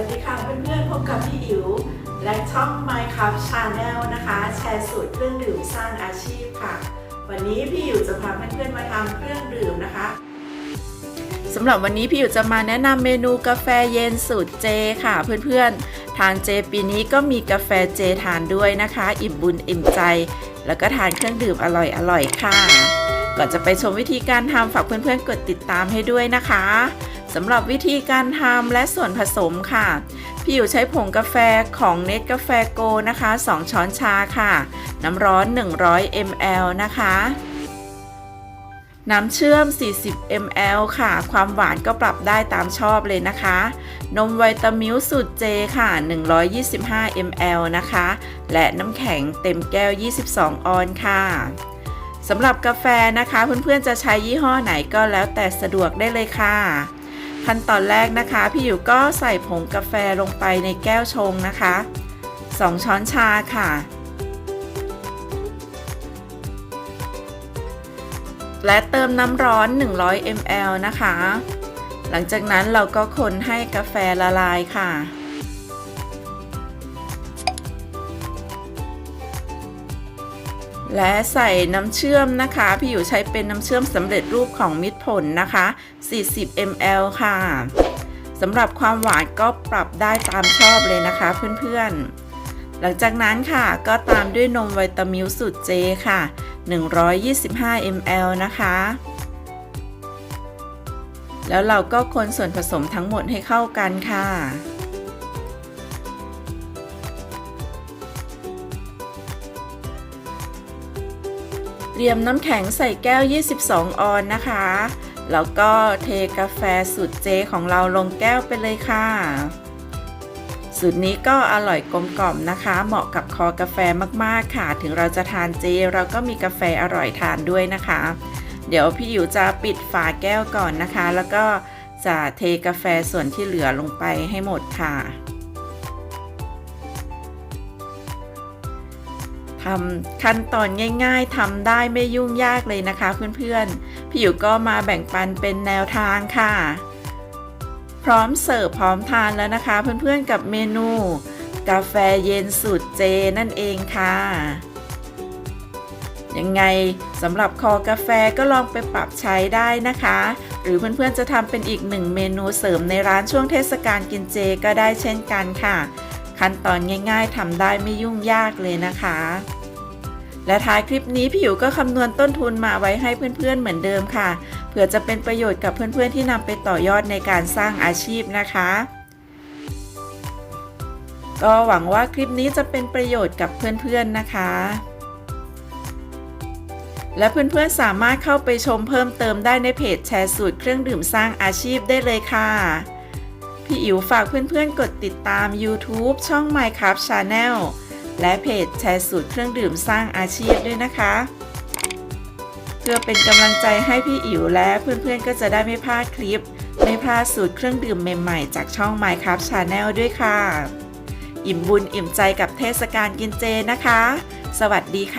ัสดีค่ะเพื่อนๆพบกับพี่อิ๋วและช่อง Minecraft Channel นะคะ แชร์สูตรเครื่องดื่มสร้างอาชีพค่ะ วันนี้พี่อิ๋วจะพาเพื่อนๆมาทำเครื่องดื่มนะคะสำหรับวันนี้พี่อิ๋วจะมาแนะนำเมนูกาแฟเย็นสูตรเจค่ะ เพื่อนๆ ทานเจปีนี้ก็มีกาแฟเจทานด้วยนะคะ อิ่มบุญอิ่มใจ แล้วก็ทานเครื่องดื่มอร่อยๆค่ะก่อนจะไปชมวิธีการทำฝากเพื่อนๆกดติดตามให้ด้วยนะคะ สำหรับวิธีการทำและส่วนผสมค่ะ พี่อยู่ใช้ผงกาแฟของเน t กาแฟโกนะคะ 2 ช้อนชาค่ะ น้ำร้อน 100 ml นะคะ น้ำเชื่อม 40 ml ค่ะ ความหวานก็ปรับได้ตามชอบเลยนะคะ นมไวตามิลสูตรเจค่ะ 125 ml นะคะ และน้ำแข็งเต็มแก้ว 22 ออนซ์ค่ะสำหรับกาแฟนะคะ เพื่อนๆจะใช้ยี่ห้อไหนก็แล้วแต่สะดวกได้เลยค่ะ ขั้นตอนแรกนะคะ พี่อยู่ก็ใส่ผงกาแฟลงไปในแก้วชงนะคะ 2 ช้อนชาค่ะ และเติมน้ำร้อน 100 ml นะคะ หลังจากนั้นเราก็คนให้กาแฟละลายค่ะ และใส่น้ำเชื่อมนะคะ พี่อยู่ใช้เป็นน้ำเชื่อมสำเร็จรูปของมิตรผลนะคะ 40 ml ค่ะสำหรับความหวานก็ปรับได้ตามชอบเลยนะคะเพื่อนๆ หลังจากนั้นค่ะก็ตามด้วยนมวิตามิลสูตรเจค่ะ 125 ml นะคะ แล้วเราก็คนส่วนผสมทั้งหมดให้เข้ากันค่ะ รียมน้ำแข็งใส่แก้ว 22 ออนนะคะ แล้วก็เทกาแฟสูตรเจของเราลงแก้วไปเลยค่ะ สูตรนี้ก็อร่อยกลมกล่อมนะคะ เหมาะกับคอกาแฟมากๆค่ะ ถึงเราจะทานเจ เราก็มีกาแฟอร่อยทานด้วยนะคะ เดี๋ยวพี่อยู่จะปิดฝาแก้วก่อนนะคะ แล้วก็จะเทกาแฟส่วนที่เหลือลงไปให้หมดค่ะ ทำขั้นตอนง่ายๆทำได้ไม่ยุ่งยากเลยนะคะเพื่อนๆ พี่อยู่ก็มาแบ่งปันเป็นแนวทางค่ะ พร้อมเสิร์ฟพร้อมทานแล้วนะคะเพื่อนๆกับเมนู กาแฟเย็นสูตรเจนั่นเองค่ะยังไงสำหรับคอกาแฟก็ลองไปปรับใช้ได้นะคะ หรือเพื่อนๆจะทำเป็นอีกหนึ่งเมนูเสริมในร้านช่วงเทศกาลกินเจก็ได้เช่นกันค่ะ ขั้นตอนง่าย ๆทำได้ไม่ยุ่งยากเลยนะคะ และท้ายคลิปนี้พี่อยู่ก็คำนวณต้นทุนมาไว้ให้เพื่อนๆเหมือนเดิมค่ะเพื่อจะเป็นประโยชน์กับเพื่อนๆที่นำไปต่อยอดในการสร้างอาชีพนะคะก็หวังว่าคลิปนี้จะเป็นประโยชน์กับเพื่อนๆนะคะ และเพื่อนๆสามารถเข้าไปชมเพิ่มเติมได้ในเพจแชร์สูตรเครื่องดื่มสร้างอาชีพได้เลยค่ะ พี่อิ๋วฝากเพื่อนๆ กดติดตาม YouTube ช่อง Minecraft Channel และเพจแชร์สูตรเครื่องดื่มสร้างอาชีพด้วยนะคะ เพื่อเป็นกำลังใจให้พี่อิ๋วและเพื่อนๆ ก็จะได้ไม่พลาดคลิป ไม่พลาดสูตรเครื่องดื่มใหม่ๆ จากช่อง Minecraft Channel ด้วยค่ะ อิ่มบุญอิ่มใจกับเทศกาลกินเจนะคะ สวัสดีค่ะ